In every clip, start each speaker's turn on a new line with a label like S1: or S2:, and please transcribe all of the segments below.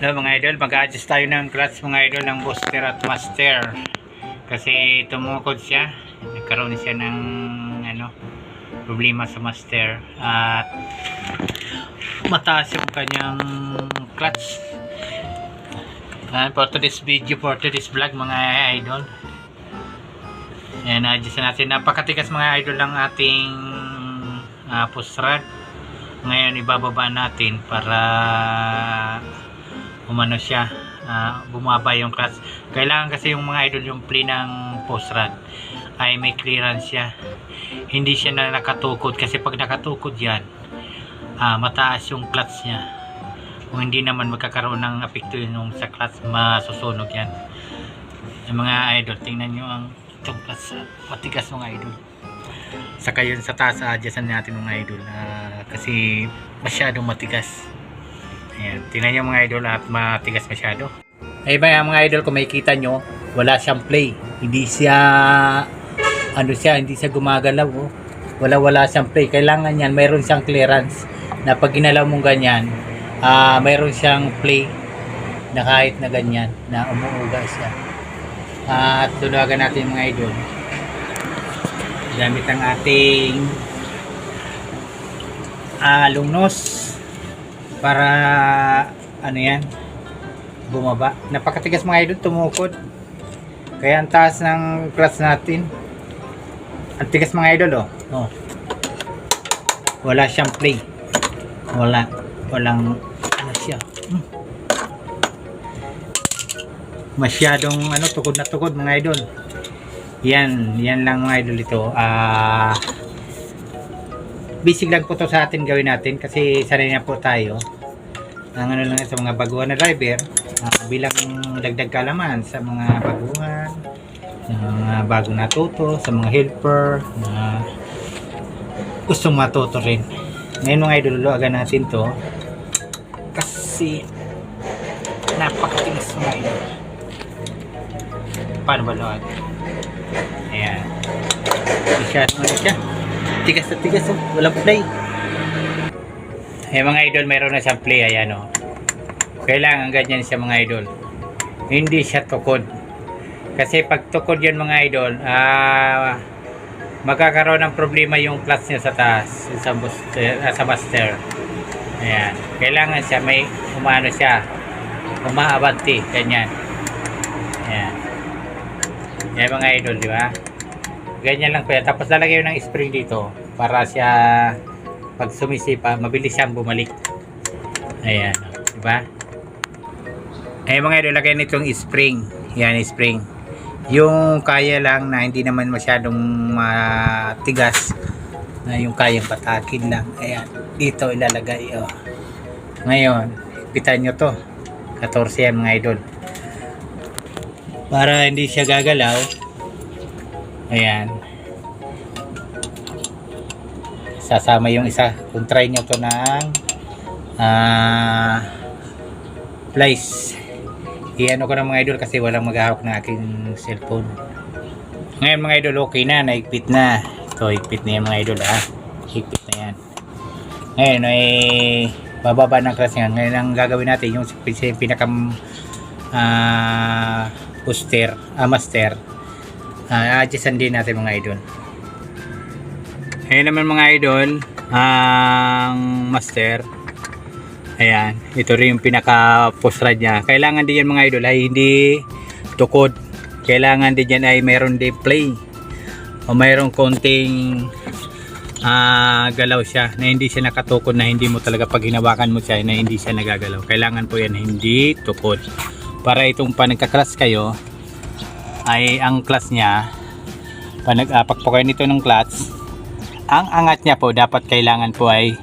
S1: Hello mga idol, mag-adjust tayo ng clutch mga idol ng booster at master. Kasi tumukod siya. Nagkaroon siya ng ano, problema sa master. At mataas yung kanyang clutch. And for today's video, for today's vlog mga idol. Ayan, adjust natin. Napakatigas mga idol ng ating uh, push rod. Ngayon ibababa natin para umano siya ah, bumaba yung clutch kailangan kasi yung mga idol yung play ng post rod. Ay may clearance siya. Hindi siya na nakatukod kasi pag nakatukod yan ah, mataas yung clutch niya. Kung hindi naman magkakaroon ng apekto yung sa clutch masusunog yan. Yung mga idol tingnan nyo ang itong clutch ah, matigas mga idol. Saka yun sa taas adjustan natin mga idol ah, kasi masyadong matigas Ayan, tingnan nyo mga idol at matigas masyado. Ay ba mga idol kung makikita nyo, wala siyang play. Hindi siya, ano siya, hindi siya gumagalaw. Oh. Wala wala siyang play. Kailangan yan, mayroon siyang clearance na pag ginalaw mong ganyan, ah mayroon siyang play na kahit na ganyan, na umuuga siya. at tulagan natin mga idol. Gamit ang ating ah lungnos para ano yan? Bumaba. Napakatigas mga idol tumukod. Kaya ang taas ng clutch natin. Ang tigas mga idol oh, oh. wala siyang play. Wala. Walang ano siya. Hmm. masyadong ano tukod na tukod mga idol. Yan. Yan lang mga idol ito. Ah basic lang po to sa atin gawin natin kasi sanay na po tayo. Ang ano lang sa mga baguhan na driver ah, bilang dagdag kalaman sa mga baguhan sa mga bagong natuto sa mga helper na gustong matuto rin. Ngayon mga idol luagan natin to kasi napakatigas mga idol. Paano ba luwag ayan. Masyado ano siya tigas na tigas oh. walang play. Eh mga idol mayroon na siyang play. Ayan oh. kailangan ganyan siya mga idol. Hindi siya tukod. Kasi pag tukod yun mga idol ah magkakaroon ng problema yung clutch niya sa taas sa, booster, ah, sa master. Ayan. Kailangan siya may umano siya. Umaabanti ganyan. Ayan. Yan mga idol di ba ganyan lang po yan. Tapos lalagay ng spring dito para siya pag sumisipa, mabilis siyang bumalik. Ayan, di ba? Ay mga idol, lagay nitong spring. Yan, spring. Yung kaya lang na hindi naman masyadong matigas na yung kayang patakin lang. Ayan, dito ilalagay. Oh. Ngayon, pitan nyo to. 14 yan mga idol. Para hindi siya gagalaw, Ayan. Sasama yung isa. Kung try nyo to ng ah place. Iyan ko ng mga idol kasi walang maghahawak ng aking cellphone. Ngayon mga idol, okay na. Naigpit na. Ito, higpit na yan mga idol. Ah. Higpit na yan. Ngayon ay bababa ng class yan. Ngayon ang gagawin natin yung, pinaka ah booster, ah, master uh, adjustan din natin mga idol. Ayan naman mga idol ang master. Ayan ito rin yung pinaka post rod nya kailangan din yan mga idol ay hindi tukod. Kailangan din yan ay mayroon din play. O mayroong konting ah galaw siya na hindi siya nakatukod na hindi mo talaga pag hinawakan mo siya na hindi siya nagagalaw. Kailangan po yan hindi tukod. Para itong pa nagka-class kayo ay ang clutch niya. Pag nag-apak nito ng clutch ang angat niya po dapat kailangan po ay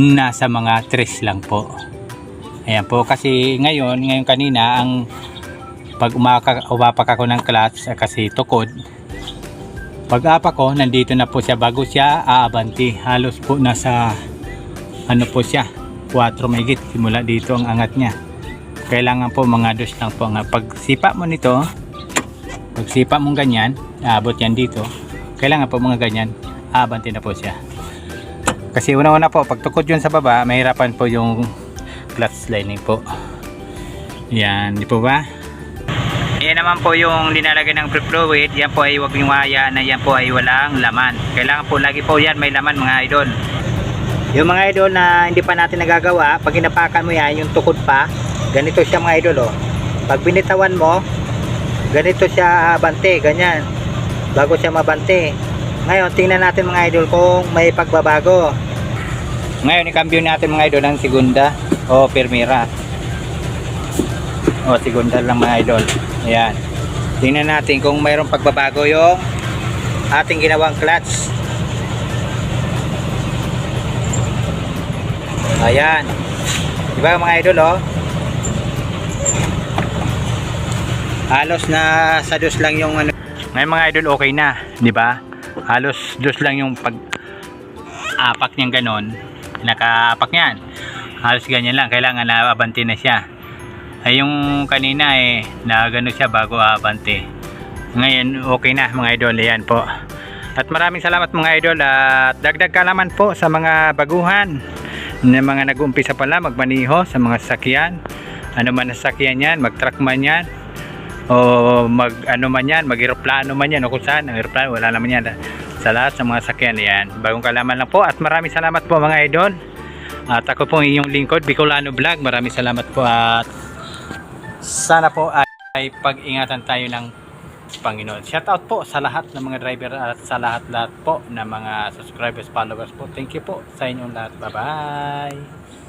S1: nasa mga 3 lang po. Ayan po kasi ngayon ngayon kanina ang pag umaka, umapak ako ng clutch ah, kasi tukod pag apak ko nandito na po siya. Bago siya aabanti halos po nasa ano po siya 4 mahigit simula dito ang angat niya. Kailangan po mga dos lang po nga. Pag sipa mo nito pag sipa mong ganyan aabot yan dito kailangan po mga ganyan aabanti na po siya kasi una una po pag tukod yun sa baba mahirapan po yung clutch lining po Yan, di po ba? Yan naman po yung linalagay ng fluid. Yan po ay huwag yung hayaan na yan po ay walang laman. Kailangan po lagi po yan may laman mga idol. Yung mga idol na hindi pa natin nagagawa, pag hinapakan mo yan, yung tukod pa, ganito siya mga idol oh. Pag binitawan mo, ganito siya bante, ganyan. Bago siya mabante. Ngayon, tingnan natin mga idol kung may pagbabago. Ngayon, ikambyo natin mga idol ng segunda o permira. O, segunda lang mga idol. Ayan. Tingnan natin kung mayroong pagbabago yung ating ginawang clutch. Ayan. Diba mga idol oh? Halos na sa dos lang yung ano. Ngayon mga idol okay na, di ba? Halos dos lang yung pag apak niyang ganon. Nakaapak niyan. Halos ganyan lang. Kailangan na abante na siya. Ay yung kanina eh, na gano siya bago abante. Ngayon okay na mga idol. Ayan po. At maraming salamat mga idol at dagdag kalaman po sa mga baguhan na mga nag-umpisa pala magmaniho sa mga sasakyan. Ano man ang sasakyan yan, mag-truck man yan, o mag ano man yan, mag aeroplano man yan o kung saan, ang aeroplano wala naman yan sa lahat ng mga sakyan yan. Bagong kalaman lang po at maraming salamat po mga idol. At ako po inyong lingkod, Bicolano Vlog. Maraming salamat po at sana po ay, ay pag-ingatan tayo ng Panginoon. Shout out po sa lahat ng mga driver at sa lahat-lahat po ng mga subscribers, followers po. Thank you po sa inyong lahat. Bye-bye.